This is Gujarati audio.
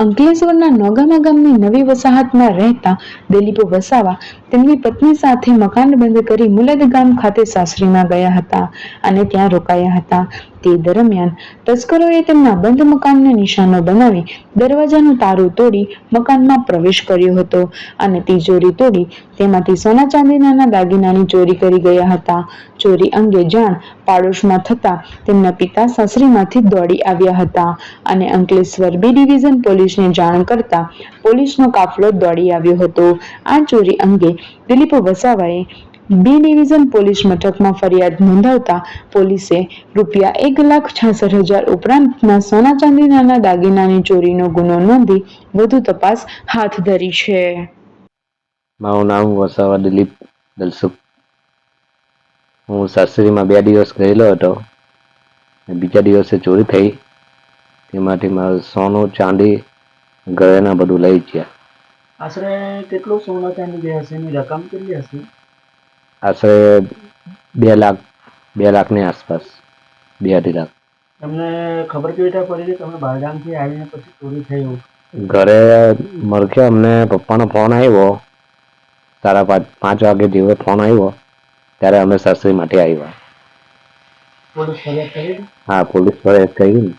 અંકલેશ્વરના નોગામા ગામની નવી વસાહતમાં રહેતા દિલીપ વસાવા તેમની પત્ની સાથે મકાન બંધ કરી મુલદ ગામ ખાતે સાસરીમાં ગયા હતા અને ત્યાં રોકાયા હતા. તે દરમિયાન તસ્કરોએ તેમના બંધ મકાનને નિશાનો બનાવી દરવાજાનું તારું તોડી મકાનમાં પ્રવેશ કર્યો હતો અને તિજોરી તોડી તેમાંથી સોના ચાંદીના દાગીનાની ચોરી કરી ગયા હતા. ચોરી અંગે જાણ પાડોશમાં થતા તેમના પિતા સાસરીમાંથી દોડી આવ્યા હતા અને અંકલેશ્વર બી ડિવિઝન પોલીસને જાણ કરતા પોલીસનો કાફલો દોડી આવ્યો હતો. આ ચોરી અંગે દિલીપ વસાવાએ બી ડિવિઝન પોલીસ મથકમાં ફરિયાદ નોંધાવતા પોલીસે રૂપિયા એક લાખ છાસઠ હજાર ઉપરાંતના સોના ચાંદીના દાગીનાની ચોરીનો ગુનો નોંધી વધુ તપાસ હાથ ધરી છે. મારું નામ વસાવા દિલીપ દલસુખ. હું સાસરીમાં બે દિવસ ગયેલો હતો બીજા દિવસે ચોરી થઈ. તેમાંથી મારું સોનું ચાંદી ઘરેના બધું લઈ ગયા. આશરે કેટલું સોના ચાંદી ગયા હશે? એની રકમ કેટલી હશે? આશરે બે લાખ બે લાખની આસપાસ. બે અઢી લાખ. તમને ખબર કેવી રીતે પડી કે તમે બહારગામથી આવીને પછી ચોરી થઈ એવું? ઘરે મળકે અમને પપ્પાનો ફોન આવ્યો. સાડા પાંચ પાંચ વાગે જેવો ફોન આવ્યો. ત્યારે અમે સાસરી માટે આવ્યા. પોલીસ ફરિયાદ કરી? હા પોલીસ ફરિયાદ કરી ને.